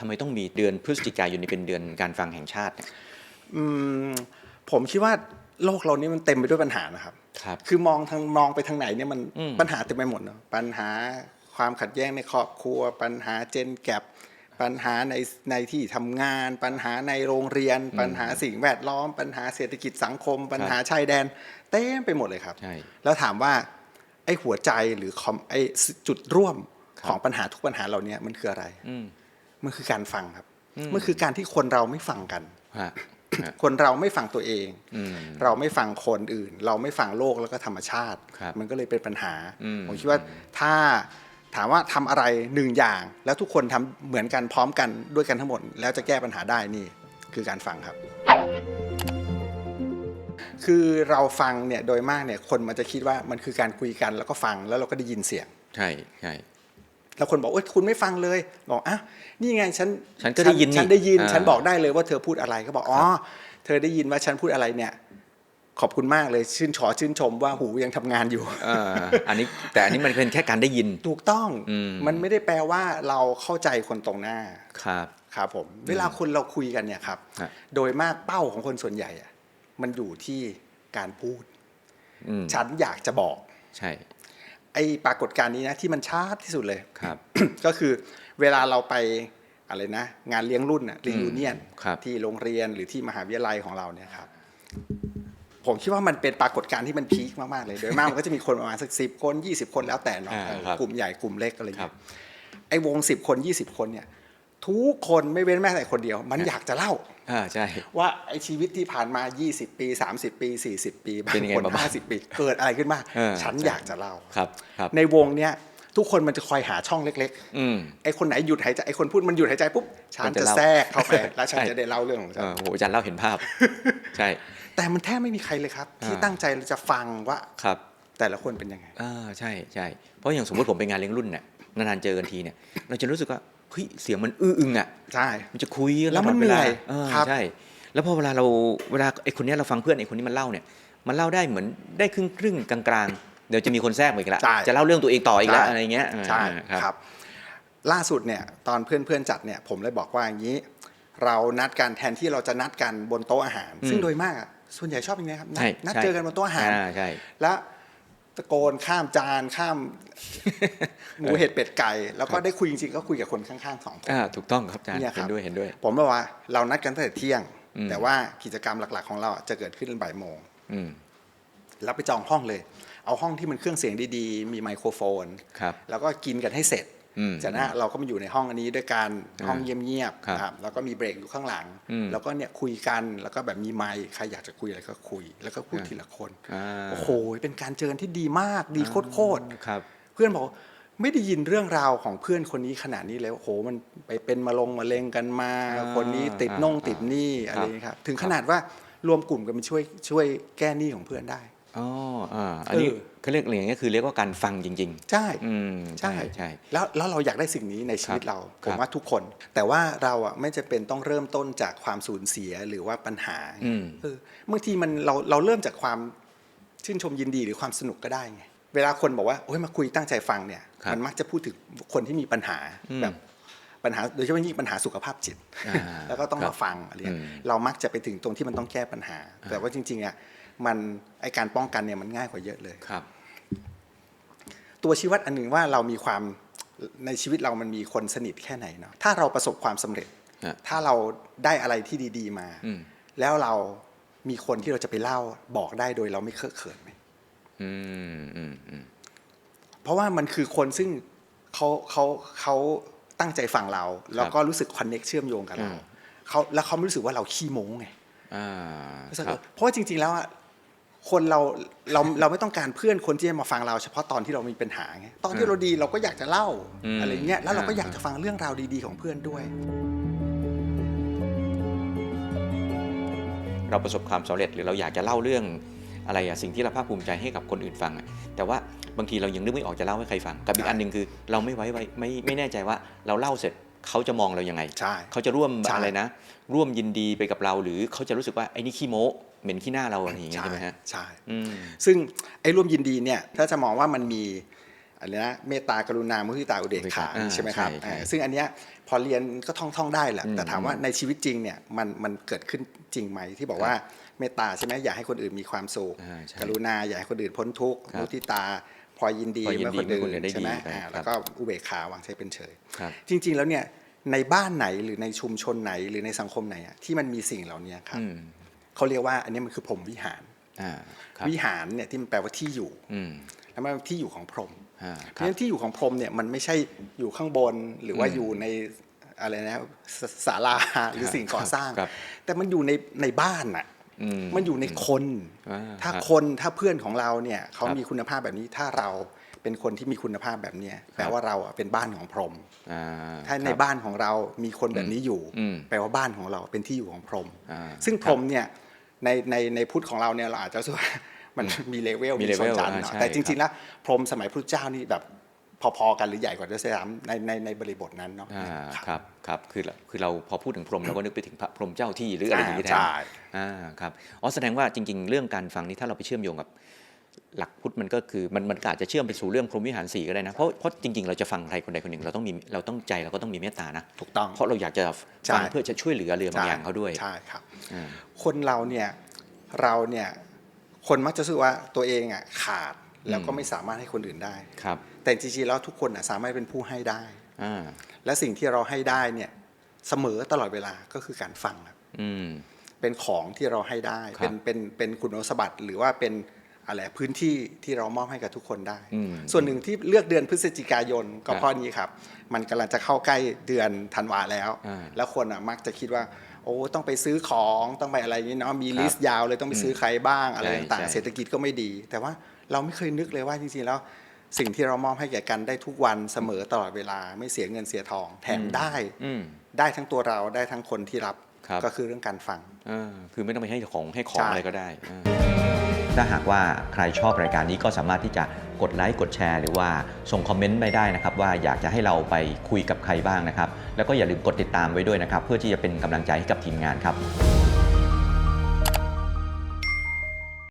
ทำไมต้องมีเดือนพฤศจิกายนนี่เป็นเดือนการฟังแห่งชาติเนี่ยอืมผมคิดว่าโลกเรานี่มันเต็มไปด้วยปัญหานะครับ ครับ คือมองทางมองไปทางไหนเนี่ยมันอืม ปัญหาเต็มไปหมดเนาะปัญหาความขัดแย้งในครอบครัว ปัญหาเจนแกปปัญหาในในที่ทำงาน ปัญหาในโรงเรียน ปัญหาสิ่งแวดล้อม ปัญหาเศรษฐกิจสังคม ปัญหาชายแดน เต็มไปหมดเลยครับ ใช่ แล้วถามว่าไอ้หัวใจหรือคอมไอ้จุดร่วมครับ ของปัญหาทุกปัญหาเหล่านี้มันคืออะไร อืม มันคือการฟังครับมันคือการที่คนเราไม่ฟังกันฮะฮะคนเราไม่ฟังตัวเองอืมเราไม่ฟังคนอื่น เราไม่ฟังโลกแล้วก็ธรรมชาติครับมันก็เลยเป็นปัญหาอืมผมคิดว่าถ้าถามว่าทำอะไรหนึ่งอย่าง แล้วทุกคนทำเหมือนกันพร้อมกันด้วยกันทั้งหมด แล้วจะแก้ปัญหาได้นี่คือการฟังครับ คือเราฟังเนี่ยโดยมากเนี่ยคนมันจะคิดว่ามันคือการคุยกันแล้วก็ฟังแล้วเราก็ได้ยินเสียง ใช่ใช่ แล้วคนบอกเอ้ยคุณไม่ฟังเลยบอกอะนี่ไงฉันฉันก็ได้ยินนี่ฉันได้ยินอ่าฉันบอกได้เลยว่าเธอพูดอะไรก็บอกอ๋อเธอได้ยินว่าฉันพูดอะไรเนี่ยขอบคุณมากเลยชื่นชอชื่นชมว่าหูยังทำงานอยู่เอ่ออันนี้แต่อันนี้มันเป็นแค่การได้ยินถูกต้องอืมมันไม่ได้แปลว่าเราเข้าใจคนตรงหน้าครับครับผม เวลาคนเราคุยกันเนี่ยครับฮะโดยมากเป้าของคนส่วนใหญ่อะมันอยู่ที่การพูดอืมฉันอยากจะบอก ใช่ ไอ้ปรากฏการณ์นี้นะที่มันชัดที่สุดเลยครับ ก็คือเวลาเราไปอะไรนะ งานเลี้ยงรุ่นอะรียูเนียนครับที่โรงเรียนหรือที่มหาวิทยาลัยของเราเนี่ยครับผมคิดว่ามันเป็นปรากฏการณ์ที่มันพีคมากๆเลย โดยมากมันก็จะมีคนประมาณสักสิบคนยี่สิบคนแล้วแต่เนาะอ่าเออครับกลุ่มใหญ่กลุ่มเล็กอะไรครัเงี้บยไอ้วงสิบคนยี่สิบคนเนี่ย ทุกคนไม่เว้นแม้แต่คนเดียว มันอยากจะเล่า อ่าใช่ ว่าไอ้ชีวิตที่ผ่านมา 20 ปี 30 ปี 40 ปีบาเป็นงยังไงคนมาบ้าง50ปีเกิดอะไรขึ้นมาเออฉันใช่อยากจะเล่าครับครับ ในวงเนี้ยทุกคนมันจะคอยหาช่องเล็กๆอืมไอ้คนไหนหยุดหายใจไอ้คนพูดมันหยุดหายใจปุ๊บฉันมันจะจะเล่าแทรกเข้าไปแล้วฉันใช่จะได้เล่าเรื่องของฉัเอนอโหอาจารย์เล่าเห็นภาพ ใช่ แต่มันแทบไม่มีใครเลยครับ ที่อ่าตั้งใจจะฟังว่าครับ แต่ละคนเป็นยังไงอ่าใช่ใช่เพราะอย่างสมมติผมไปงานเลี้ยงรุ่นเนี่ยนานๆเจอกันทีเนี่ยเราจะรู้สึกว่า เฮ้ยเสียงมันอื้ออึงอะใช่ มันจะคุยแล้วมันตอดาเหนื่อยเออครับใช่ แล้วพอเวลาเราเวลาไอ้คนเนี้ยเราฟังเพื่อนไอ้คนนี้มันเล่าเนี่ย มันเล่าได้เหมือนได้ครึ่งครึ่งๆกลางๆ เดี๋ยวจะมีคนแทรกมาอีกแล้วใช่จะเล่าเรื่องตัวเองต่ออีกแล้วใช่ อะไรเงี้ยใช่อ่าครับ ล่าสุดเนี่ยตอนเพื่อนๆจัดเนี่ยผมเลยบอกว่าอย่างนี้ เรานัดกันแทนที่เราจะนัดกันบนโต๊ะอาหาร ซึ่งโดยมากอะส่วนใหญ่ชอบอย่างนี้ครับนัดใช่นัดใช่เจอกันบนโต๊ะอาหาร อ่าใช่ แล้วตะโกนข้ามจานข้ามหมูเห็ดเป็ดไก่ แล้วก็ได้คุยจริงๆก็คุยกับคนข้างๆสองคนอ่าถูกต้องครับอาจารย์เนี่ยครัเห็บนด้วยเห็นด้วย ผมบอกว่า เรานัดกันตั้งแต่เที่ยงอืมแต่ว่ากิจกรรมหลักๆของเราจะเกิดขึ้นบ่ายโมงอืมแล้วไปจองห้องเลย เอาห้องที่มันเครื่องเสียงดีๆ มีไมโครโฟนครับแล้วก็กินกันให้เสร็จ อืมจากนั้นเราก็มาอยู่ในห้องอันนี้ด้วยการอ่าห้องเงียบครับๆครับแล้วก็มีเบรกอยู่ข้างหลังอืมแล้วก็เนี่ยคุยกันแล้วก็แบบมีไมค์ใครอยากจะคุยอะไรก็คุย แล้วก็พูดอ่าทีละคนอ่าโอ้โหเป็นการเจอกันที่ดีมากดีโคตรๆครับเพื่อนบอกไม่ได้ยินเรื่องราวของเพื่อนคนนี้ขนาดนี้เลยโอ้โหมันไปเป็นมาลงมาเลงกันมาอ่าคนนี้ติดอ่าน่งอ่าติดหนี้ครับอะไรอย่างนี้ครับถึงขนาดว่ารวมกลุ่มกันมาช่วยช่วยแก้หนี้ของเพื่อนได้ อ๋ออ่าอันนี้เออ เขาเรียกอะไรอย่างเงี้ยคือเรียกว่าการฟังจริง ใช่ ๆ อืมใช่ ใช่แล้วแล้วเราอยากได้สิ่งนี้ในชีวิตครับเราคผรับมว่าทุกคน แต่ว่าเราอะไม่จะเป็นต้องเริ่มต้นจากความสูญเสียหรือว่าปัญหาอืม เออบางทีมันเราเราเริ่มจากความชื่นชมยินดีหรือความสนุกก็ได้ไงเวลาคนบอกว่าโอ้ยมาคุยตั้งใจฟังเนี่ยครับมันมักจะพูดถึงคนที่มีปัญหาอืมแบบปัญหาโดยเฉพาะยิ่งปัญหาสุขภาพจิต อ่าแล้วก็ต้องครัมาบฟังอะไรเงี้ยอืมเรามักจะไปถึงตรงที่มันต้องแก้ปัญหา แต่ว่าจริงๆอะ มันไอการป้องกันเนี่ยมันง่ายกว่าเยอะเลยครับ ตัวชี้วัดอันหนึ่งว่าเรามีความในชีวิตเรามันมีคนสนิทแค่ไหนเนาะถ้าเราประสบความสำเร็จฮะถ้าเราได้อะไรที่ดี ๆ มาอืมแล้วเรามีคนที่เราจะไปเล่าบอกได้โดยเราไม่เคอะเขินไหมอืมอืมอืมเพราะว่ามันคือคนซึ่งเขาเขาเขาตั้งใจฟังเรา แล้วก็รู้สึกคอนเน็กเชื่อมโยงกับเราอืมเขาแล้วเขาไม่รู้สึกว่าเราขี้โม้ไงอ่ารู้สึกครัว่าบเพราะว่าจริง ๆ แล้วอะ คนเราเราเราไม่ต้องการเพื่อนคนที่จะมาฟังเราเฉพาะตอนที่เรามีปัญหาไงตอนที่เราดีเราก็อยากจะเล่าอืม อะไรเงี้ยแล้วเราก็อ่าอยากจะฟังเรื่องราวดีๆของเพื่อนด้วย เราประสบความสำเร็จหรือเราอยากจะเล่าเรื่องอะไรอะสิ่งที่เราภาคภูมิใจให้กับคนอื่นฟังอะแต่ว่าบางทีเรายังนึกไม่ออกจะเล่าให้ใครฟังกับอีกอันหนึ่งคือ เราไม่ไว้ไว้ไม่ไม่แน่ใจว่าเราเล่าเสร็จเขาจะมองเรายังไง ใช่ เขาจะร่วมใช่อะไรนะ ร่วมยินดีไปกับเราหรือเขาจะรู้สึกว่าไอ้นี่ขี้โม้ เหม็นขี้หน้าเราอะไรอย่างเงี้ยใช่ไหมฮะใช่อืมซึ่งไอ้ร่วมยินดีเนี่ยถ้าจะมองว่ามันมีอะไรนะเมตตากรุณามุทิตาอุเบกขาอ่าใช่ไหมครับใช่ใช่อ่าซึ่งอันเนี้ยพอเรียนก็ท่องท่องได้แหละอืมแต่ถามว่าในชีวิตจริงเนี่ยมันมันเกิดขึ้นจริงไหมที่บอกว่าเมตตาใช่ไหมอยากให้คนอื่นมีความสุขอ่าใช่กรุณาอยากให้คนอื่นพ้นทุกข์ครับมุทิตาพอยินดีพอยินดีเมื่อคนอื่เมื่อคนอื่นนได้ใช่ไหมดีไปอ่าครับแล้วก็อุเบกขาวางใจเป็นเฉยครับจริง ๆ แล้วเนี่ยในบ้านไหนหรือในชุมชนไหนหรือในสังคมไหนอะที่มันมีสิ่งเหล่านี้ครับอืม เขาเรียกว่าอันนี้มันคือพรหมวิหารอ่าครับวิหารเนี่ยที่มันแปลว่าที่อยู่อืมแล้วมันเป็นที่อยู่ของพรหมอ่าเพคราะรับฉะนั้นที่อยู่ของพรหมเนี่ยมันไม่ใช่อยู่ข้างบนหรือว่าอืมอยู่ในอะไรนะศศาลาหรือสิ่งก่อสร้างครับแต่มันอยู่ในในบ้านน่ะอืมันอยู่ในคนอ่าถ้าครับคนถ้าเพื่อนของเราเนี่ยเขาครับมีคุณภาพแบบนี้ถ้าเราเป็นคนที่มีคุณภาพแบบเนี้ยแปลว่าเราอะเป็นบ้านของพรหมอ่าถ้าในครับบ้านของเรามีคนแบบนี้อยู่อืมแปลว่าบ้านของเราเป็นที่อยู่ของพรหมอ่าซึ่งพรหมเนี่ย ในในในพุทธของเราเนี่ยเราอาจจะรู้สึกว่ามันมีเลเวลมีมีเลชเวนลชั้นอ่าเนาะใช่แต่จครัริงบๆแล้วพรหมสมัยพระเจ้านี่แบบพอๆกันหรือใหญ่กว่าด้วยซ้ำในในในบริบทนั้นเนาะอ่าครับครับครับคือเราคือเราพอพูดถึงพรหมเราก็นึกไปถึงพระพรหมเจ้าที่หรืออะไรอย่างนี้แทนใช่อ่าครับอ๋อแสดงว่าจริง ๆ เรื่องการฟังนี่ถ้าเราไปเชื่อมโยงกับ หลักพุทธมันก็คือมันมันก็อาจจะเชื่อมไปสู่เรื่องพรหมวิหารสี่ก็ได้นะเพราะเพราะจริงๆเราจะฟังใครคนใดคนหนึ่งเราต้องมีเราต้องใจเราก็ต้องมีเมตตานะถูกต้องเพราะเราอยากจะใช่ฟังเพื่อจะช่วยเหลือเรือบางอย่างเขาด้วยใช่ครับอ่าคนเราเนี่ยเราเนี่ยคนมักจะรู้สึกว่าตัวเองอะขาดแล้วก็อืมไม่สามารถให้คนอื่นได้ครับ แต่จริงๆแล้วทุกคนอะสามารถเป็นผู้ให้ได้อ่าและสิ่งที่เราให้ได้เนี่ยเสมอตลอดเวลาก็คือการฟังครับอืมเป็นของที่เราให้ได้ครับเป็นเป็นเป็นคุณสมบัติหรือว่าเป็น อะไรพื้นที่ที่เรามอบให้กับทุกคนได้อืมส่วนหนึ่งที่เลือกเดือนพฤศจิกายนก็ครับเพราะนี้ครับ มันกำลังจะเข้าใกล้เดือนธันวาแล้วอ่าแล้วคนอะมักจะคิดว่า โอ้ต้องไปซื้อของต้องไปอะไรอย่างนี้เนาะมีครับลิสต์ยาวเลยต้องไปซื้อใครบ้างอะไรใช่ต่างใช่ๆเศรษฐกิจก็ไม่ดี แต่ว่าเราไม่เคยนึกเลยว่าจริงๆแล้วสิ่งที่เรามอบให้แก่กันได้ทุกวันเสมอตลอดเวลาไม่เสียเงินเสียทอง แถมได้อืมได้ทั้งตัวเราได้ทั้งคนที่รับครับก็คือเรื่องการฟังอ่าคือไม่ต้องไปให้ของให้ของใช่อะไรก็ได้อ่า ถ้าหากว่าใครชอบรายการนี้ก็สามารถที่จะกดไลค์กดแชร์ หรือว่าส่งคอมเมนต์ไปได้นะครับ ว่าอยากจะให้เราไปคุยกับใครบ้างนะครับ แล้วก็อย่าลืมกดติดตามไว้ด้วยนะครับ เพื่อที่จะเป็นกำลังใจให้กับทีมงานครับ